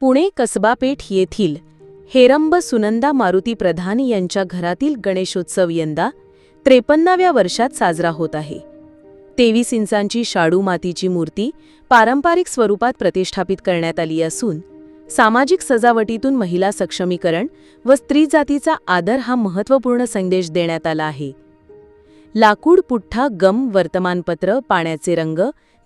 पुणे कसबापेठ येथील हेरंब सुनंदा मारुती प्रधान यांच्या घरातील गणेशोत्सव यंदा त्रेपन्नाव्या वर्षात साजरा होत आहे. तेवीस इंचांची शाडू मातीची मूर्ती पारंपरिक स्वरूपात प्रतिष्ठापित करण्यात आली असून सामाजिक सजावटीतून महिला सक्षमीकरण व स्त्री जातीचा आदर हा महत्त्वपूर्ण संदेश देण्यात आला आहे. लाकूड पुठ्ठा गम वर्तमानपत्र पाण्याचे रंग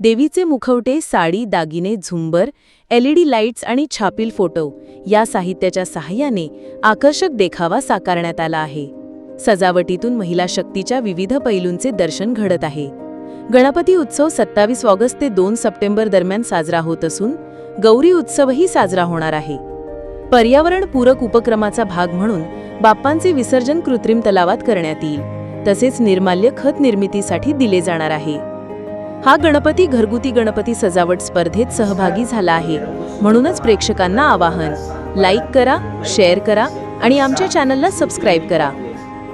देवीचे मुखवटे साडी दागिने झुंबर एलईडी लाईट्स आणि छापील फोटो या साहित्याच्या सहाय्याने आकर्षक देखावा साकारण्यात आला आहे. सजावटीतून महिला शक्तीच्या विविध पैलूंचे दर्शन घडत आहे. गणपती उत्सव सत्तावीस ऑगस्ट ते दोन सप्टेंबर दरम्यान साजरा होत असून गौरी उत्सवही साजरा होणार आहे. पर्यावरण पूरक उपक्रमाचा भाग म्हणून बाप्पांचे विसर्जन कृत्रिम तलावात करण्यात येईल. तसेच निर्माल्य खत निर्मितीसाठी दिले जाणार आहे. हा गणपती घरगुती गणपती सजावट स्पर्धेत सहभागी झाला आहे. म्हणूनच प्रेक्षकांना आवाहन लाईक करा शेअर करा आणि आमच्या चॅनलला सबस्क्राईब करा.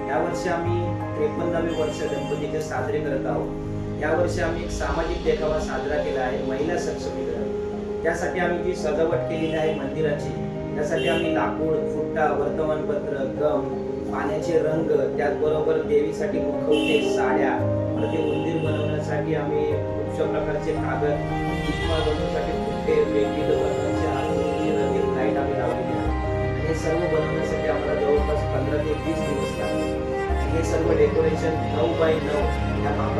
यावर्षी आम्ही त्रेपन्नावे वर्ष गणपतीचे साजरे करत आहोत. यावर्षी आम्ही एक सामाजिक देखावा साजरा केला आहे महिला सक्षमीकरण. त्यासाठी आम्ही जी सजावट केलेली आहे मंदिराची. त्यासाठी आम्ही लाकूड फुट्टा वर्तमानपत्र गम पाण्याचे रंग त्याचबरोबर देवीसाठी मुखवटे साड्या ते मंदिर बनवण्यासाठी खूपशा प्रकारचे कागद पुष्पा बनवण्यासाठी फुट्टे वेगवेगळे वर्णांचे आकृती रंगीत लाइट आम्ही लावलेली आहे. आणि हे सर्व बनवण्यासाठी आम्हाला जवळपास पंधरा ते वीस दिवस लागले हे सर्व डेकोरेशन नऊ बाय नऊ या मापाचं